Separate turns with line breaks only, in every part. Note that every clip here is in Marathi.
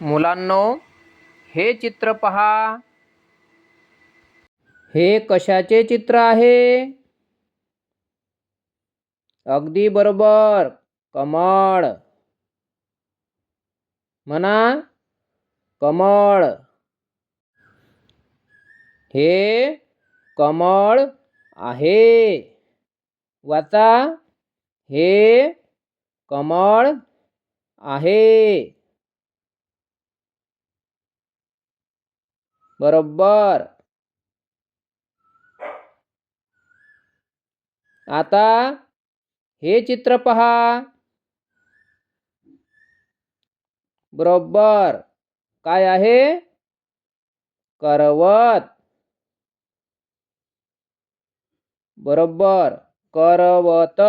मुलांनो हे चित्र पहा. हे कशाचे चित्र आहे? अगदी बरोबर. कमळ. म्हणा कमळ. हे कमळ आहे. वाचा. हे कमळ आहे. बरोबर. आता हे चित्र पहा. बरोबर. काय आहे? करवत. बरोबर. करवत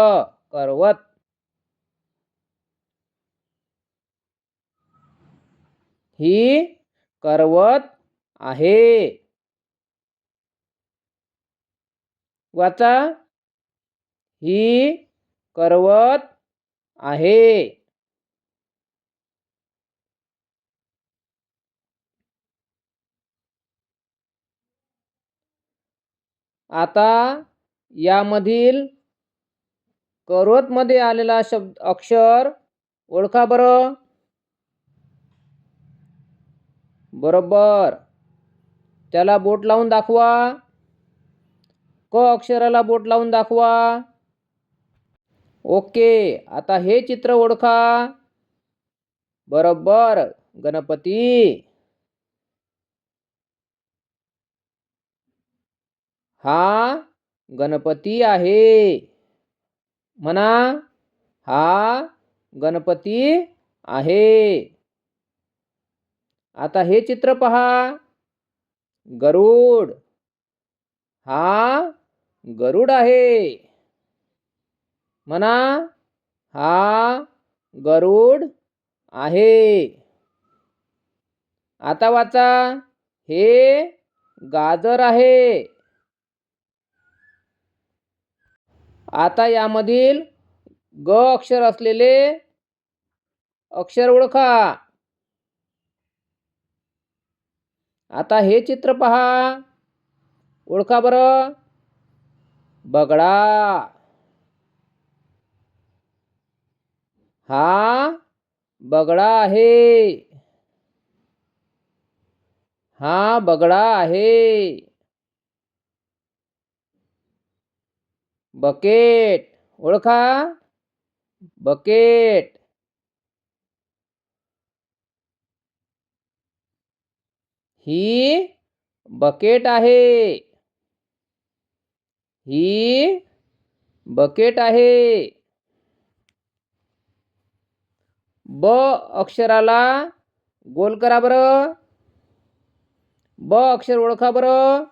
करवत. ही करवत आहे. वाचा. ही करवत आहे. आता यामधील करवतमध्ये आलेला शब्द अक्षर ओळखा बरं. बरोबर. त्याला बोट लावून दाखवा. क अक्षराला बोट लावून दाखवा. ओके आता हे चित्र ओळखा. बरोबर गणपती. हा गणपती आहे. म्हणा हा गणपती आहे. आता हे चित्र पहा. गरुड. हा गरुड आहे. म्हणा हा गरुड आहे. आता वाचा हे गाजर आहे. आता यामधील ग अक्षर असलेले अक्षर ओळखा. आता हे चित्र पहा. ओळखा बरं. बगडा. हा, बगडा आहे. हा, बगडा आहे. बकेट. ओळखा. बकेट. ही बकेट आहे. ही बकेट आहे. ब अक्षराला गोल करा बरं. ब अक्षर ओळखा बरं.